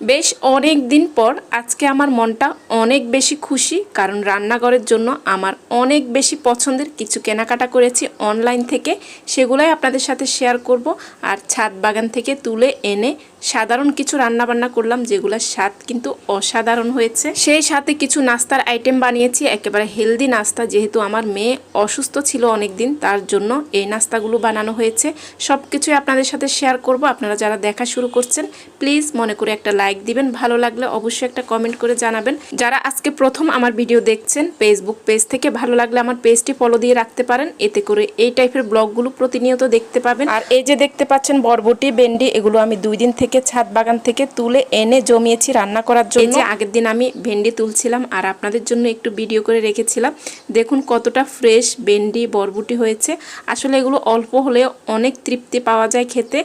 বেশ অনেক দিন পর আজকে আমার মনটা অনেক বেশি খুশি, কারণ রান্নাঘরের জন্য আমার অনেক বেশি পছন্দের কিছু কেনাকাটা করেছি অনলাইন থেকে। সেগুলাই আপনাদের সাথে শেয়ার করব। আর ছাদ বাগান থেকে তুলে এনে সাধারণ কিছু রান্না বান্না করলাম, যেগুলোর স্বাদ কিন্তু অসাধারণ হয়েছে। সেই সাথে কিছু নাস্তার আইটেম বানিয়েছি, একেবারে হেলদি নাস্তা। যেহেতু আমার মেয়ে অসুস্থ ছিল অনেক দিন তার জন্য এই নাস্তাগুলো বানানো হয়েছে। সব কিছুই আপনাদের সাথে শেয়ার করব। আপনারা যারা দেখা শুরু করছেন প্লিজ মনে করে একটা লাইক দিবেন। ভালো লাগলে অবশ্যই একটা কমেন্ট করে জানাবেন। যারা আজকে প্রথম আমার ভিডিও দেখছেন ফেসবুক পেজ থেকে, ভালো লাগলে আমার পেজটি ফলো দিয়ে রাখতে পারেন। এতে করে এই টাইপের ব্লগগুলো প্রতিনিয়ত দেখতে পাবেন। আর এই যে দেখতে পাচ্ছেন বরবটি বেন্ডি এগুলো আমি দুই দিন থেকে ছাদ বাগান থেকে তুলে এনে জমিয়েছি রান্না করার জন্য। যে আগের দিন আমি ভেন্ডি তুলছিলাম আর আপনাদের জন্য একটু ভিডিও করে রেখেছিলাম। দেখুন কতটা ফ্রেশ ভেন্ডি বরবুটি হয়েছে। আসলে এগুলো অল্প হলেও অনেক তৃপ্তি পাওয়া যায় খেতে।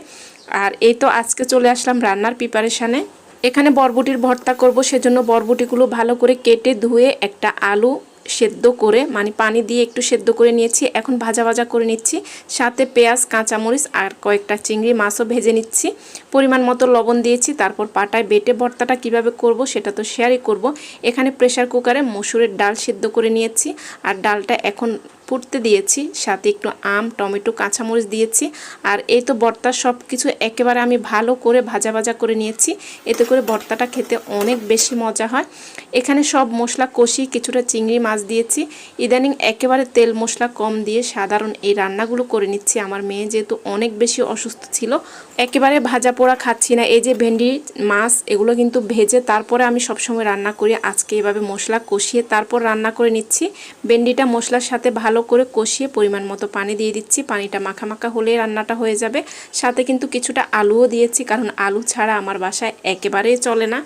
আর এই তো আজকে চলে আসলাম রান্নার প্রিপারেশানে এখানে বরবটির ভর্তা করব সেজন্য বরবটিগুলো ভালো করে কেটে ধুয়ে একটা আলু সেদ্ধ করে মানে পানি দিয়ে একটু সেদ্ধ করে নিয়েছি। এখন ভাজা ভাজা করে নিচ্ছি। সাথে পেঁয়াজ, কাঁচামরিচ আর কয়েকটা চিংড়ি মাছও ভেজে নিচ্ছি। পরিমাণ মতো লবণ দিয়েছি। তারপর পাটায় বেটে ভর্তাটা কীভাবে করব সেটা তো শেয়ারই করব। এখানে প্রেশার কুকারে মসুরের ডাল সেদ্ধ করে নিয়েছি। আর ডালটা এখন ফুটতে দিয়েছি, সাথে একটু আম, টমেটো, কাঁচামরিচ দিয়েছি। আর এই তো ভর্তা সব কিছু একেবারে আমি ভালো করে ভাজা ভাজা করে নিয়েছি। এতে করে ভর্তাটা খেতে অনেক বেশি মজা হয়। এখানে সব মশলা কষি কিছুটা চিংড়ি মাছ দিয়েছি। ইদানিং একেবারে তেল মশলা কম দিয়ে সাধারণ এই রান্নাগুলো করে নিচ্ছি। আমার মেয়ে যেহেতু অনেক বেশি অসুস্থ ছিল, একেবারে ভাজা পোড়া খাচ্ছি না। এই যে ভেন্ডি, মাছ, এগুলো কিন্তু ভেজে তারপরে আমি সবসময় রান্না করি। আজকে এভাবে মশলা কষিয়ে তারপর রান্না করে নিচ্ছি। ভেন্ডিটা মশলার সাথে ভালো করে কষিয়ে পরিমাণ মতো পানি দিয়ে দিচ্ছি। পানিটা মাখা মাখা হলে রান্নাটা হয়ে যাবে। সাথে কিন্তু কিছুটা আলুও দিয়েছি, কারণ আলু ছাড়া আমার বাসায় একেবারেই চলে না।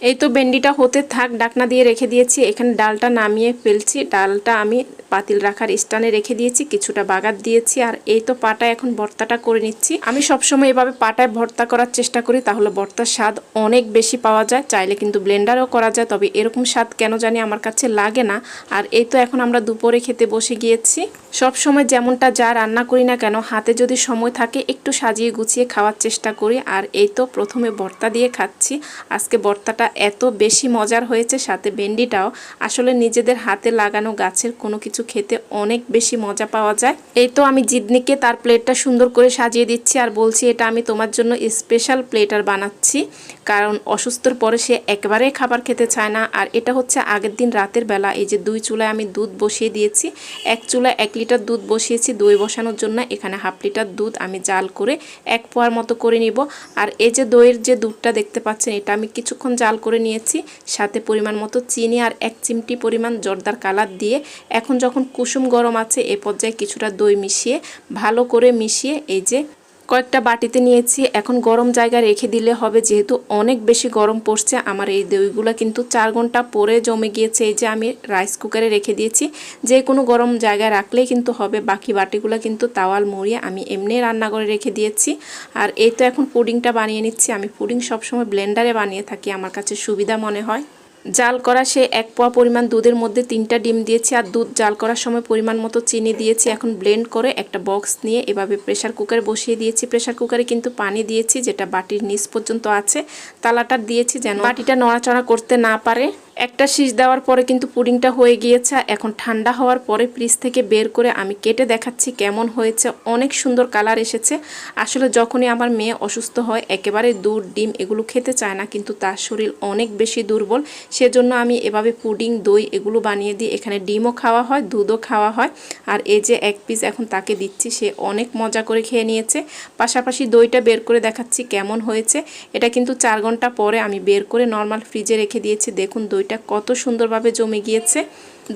এই তো ভেন্ডিটা হতে থাক, ডাকনা দিয়ে রেখে দিয়েছি। এখানে ডালটা নামিয়ে ফেলছি। ডালটা আমি পাতিল রাখার স্টানে রেখে দিয়েছি, কিছুটা বাগাত দিয়েছি, আর এই তো পাটা এখন ভর্তাটা করে নিচ্ছি। আমি সবসময় এভাবে পাটায় ভর্তা করার চেষ্টা করি, তাহলে ভর্তার স্বাদ অনেক বেশি পাওয়া যায়। চাইলে কিন্তু ব্লেন্ডারও করা যায়, তবে এরকম স্বাদ কেন জানি আমার কাছে লাগে না। আর এই তো এখন আমরা দুপুরে খেতে বসে গিয়েছি। সব সময় যেমনটা যা রান্না করি না কেন, হাতে যদি সময় থাকে একটু সাজিয়ে গুছিয়ে খাওয়ার চেষ্টা করি। আর এই তো প্রথমে ভর্তা দিয়ে খাচ্ছি। আজকে ভর্তাটা এত বেশি মজার হয়েছে, সাথে ভেন্ডিটাও। আসলে নিজেদের হাতে লাগানো গাছের কোনো কিছু খেতে অনেক বেশি মজা পাওয়া যায়। এই তো আমি জিদনিকে তার প্লেটটা সুন্দর করে সাজিয়ে দিচ্ছি আর বলছি, এটা আমি তোমার জন্য স্পেশাল প্লেটার বানাচ্ছি। কারণ অসুস্থর পরে সে একেবারেই খাবার খেতে চায় না। আর এটা হচ্ছে আগের দিন রাতের বেলা। এই যে দুই চুলায় আমি দুধ বসিয়ে দিয়েছি। এক চুলায় এক লিটার দুধ বসিয়েছি। দই বসানোর জন্য এখানে হাফ লিটার দুধ আমি জাল করে এক পোয়ার মতো করে নিব। আর এই যে দইয়ের যে দুধটা দেখতে পাচ্ছেন, এটা আমি কিছুক্ষণ জাল করে নিয়েছি। সাথে পরিমাণ মতো চিনি আর এক চিমটি পরিমাণ জর্দার কালার দিয়ে। এখন যখন কুসুম গরম আছে, এ পর্যায়ে কিছুটা দই মিশিয়ে, ভালো করে মিশিয়ে এই যে কয়েকটা বাটিতে নিয়েছি। এখন গরম জায়গায় রেখে দিলে হবে, যেহেতু অনেক বেশি গরম পড়ছে। আমার এই দইগুলো কিন্তু চার ঘণ্টা পরে জমে গিয়েছে। এই যে আমি রাইস কুকারে রেখে দিয়েছি। যে কোনো গরম জায়গায় রাখলেই কিন্তু হবে। বাকি বাটিগুলো কিন্তু তাওয়াল মুড়িয়ে আমি এমনি রান্না করে রেখে দিয়েছি। আর এই তো এখন পুডিংটা বানিয়ে নিচ্ছি। আমি পুডিং সবসময় ব্লেন্ডারে বানিয়ে থাকি। আমার কাছে সুবিধা মনে হয়। জাল করা সে এক পোয়া পরিমাণ দুধের মধ্যে তিনটা ডিম দিয়েছি আর দুধ জাল করার সময় পরিমাণ মতো চিনি দিয়েছি। এখন ব্লেন্ড করে একটা বক্স নিয়ে এভাবে প্রেশার কুকারে বসিয়ে দিয়েছি। প্রেশার কুকারে কিন্তু পানি দিয়েছি, যেটা বাটির নিচ পর্যন্ত আছে। তালাটা দিয়েছি যেন বাটিটা নড়াচড়া করতে না পারে। একটা শীষ দেওয়ার পরে কিন্তু পুডিংটা হয়ে গিয়েছে, এখন ঠান্ডা হওয়ার পরে ফ্রিজ থেকে বের করে আমি কেটে দেখাচ্ছি কেমন হয়েছে, অনেক সুন্দর কালার এসেছে। আসলে যখনই আমার মেয়ে অসুস্থ হয়, একেবারে দুধ, ডিম এগুলো খেতে চায় না, কিন্তু তার শরীর অনেক বেশি দুর্বল। সেজন্য আমি এভাবে পুডিং, দই এগুলো বানিয়ে দিই এখানে ডিমও খাওয়া হয়, দুধও খাওয়া হয়। আর এই যে এক পিস এখন তাকে দিচ্ছি, সে অনেক মজা করে খেয়ে নিয়েছে। পাশাপাশি দইটা বের করে দেখাচ্ছি কেমন হয়েছে। এটা কিন্তু চার ঘণ্টা পরে আমি বের করে নর্মাল ফ্রিজে রেখে দিয়েছি। দেখুন দইটা কত সুন্দরভাবে জমে গিয়েছে।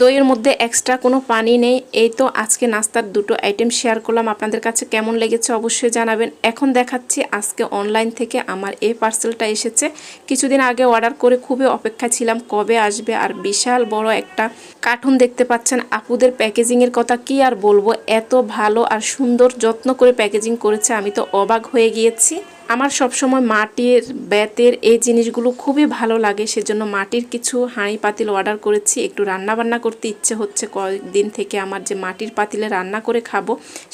দইয়ের মধ্যে এক্সট্রা কোনো পানি নেই। এই তো আজকে নাস্তার দুটো আইটেম শেয়ার করলাম। আপনাদের কাছে কেমন লেগেছে অবশ্যই জানাবেন। এখন দেখাচ্ছি আজকে অনলাইন থেকে আমার এই পার্সেলটা এসেছে। কিছুদিন আগে অর্ডার করে খুবই অপেক্ষা ছিলাম কবে আসবে। আর বিশাল বড় একটা কার্টুন দেখতে পাচ্ছেন। আপুদের প্যাকেজিংয়ের কথা কি আর বলব? এত ভালো আর সুন্দর যত্ন করে প্যাকেজিং করেছে। আমি তো অবাক হয়ে গিয়েছি। আমার সবসময় মাটির, বেতের এই জিনিসগুলো খুবই ভালো লাগে। সেজন্য মাটির কিছু হাঁড়ি পাতিল অর্ডার করেছি। একটু রান্না বান্না করতে ইচ্ছে হচ্ছে। কয়েকদিন থেকে আমার যে মাটির পাতিলে রান্না করে খাব,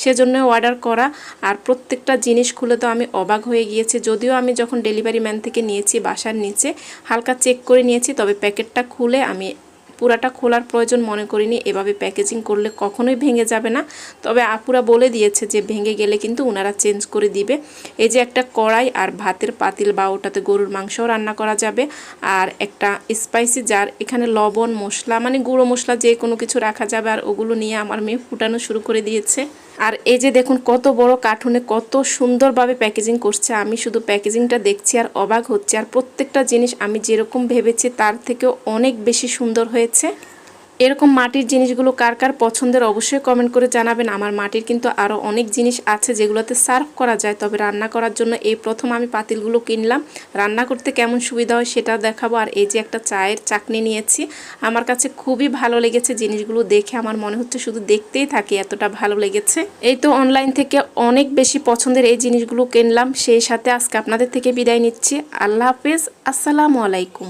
সেজন্য অর্ডার করা। আর প্রত্যেকটা জিনিস খুলে তো আমি অবাক হয়ে গিয়েছি। যদিও আমি যখন ডেলিভারি ম্যান থেকে নিয়েছি বাসার নিচে, হালকা চেক করে নিয়েছি, তবে প্যাকেটটা খুলে আমি পুরাটা খোলার প্রয়োজন মনে করিনি, এভাবে প্যাকেজিং করলে কখনোই ভেঙে যাবে না। তবে আপুরা বলে দিয়েছে যে ভেঙে গেলে কিন্তু ওনারা চেঞ্জ করে দিবে। এই যে একটা কড়াই আর ভাতের পাতিল বা ওটাতে গরুর মাংসও রান্না করা যাবে। আর একটা স্পাইসি জার এখানে লবণ, মশলা মানে গুঁড়ো মশলা যে কোনো কিছু রাখা যাবে। আর ওগুলো নিয়ে আমার মেয়ে ফুটানো শুরু করে দিয়েছে। আর এই যে দেখুন কত বড় কার্টুনে কত সুন্দরভাবে প্যাকেজিং করছে, আমি শুধু প্যাকেজিংটা দেখছি আর অবাক হচ্ছে। আর প্রত্যেকটা জিনিস আমি যেরকম ভেবেছি তার থেকেও অনেক বেশি সুন্দর হয়েছে। এরকম মাটির জিনিসগুলো কার কার পছন্দের অবশ্যই কমেন্ট করে জানাবেন। আমার মাটির কিন্তু আরও অনেক জিনিস আছে যেগুলোতে সার্ভ করা যায়। তবে রান্না করার জন্য এই প্রথম আমি পাতিলগুলো কিনলাম। রান্না করতে কেমন সুবিধা হয় সেটা দেখাবো। আর এই যে একটা চায়ের চাকনি নিয়েছি, আমার কাছে খুবই ভালো লেগেছে জিনিসগুলো দেখে। আমার মনে হচ্ছে শুধু দেখতেই থাকি, এতটা ভালো লেগেছে। এই তো অনলাইন থেকে অনেক বেশি পছন্দের এই জিনিসগুলো কিনলাম। সেই সাথে আজকে আপনাদের থেকে বিদায় নিচ্ছি। আল্লাহ হাফেজ। আসসালামু আলাইকুম।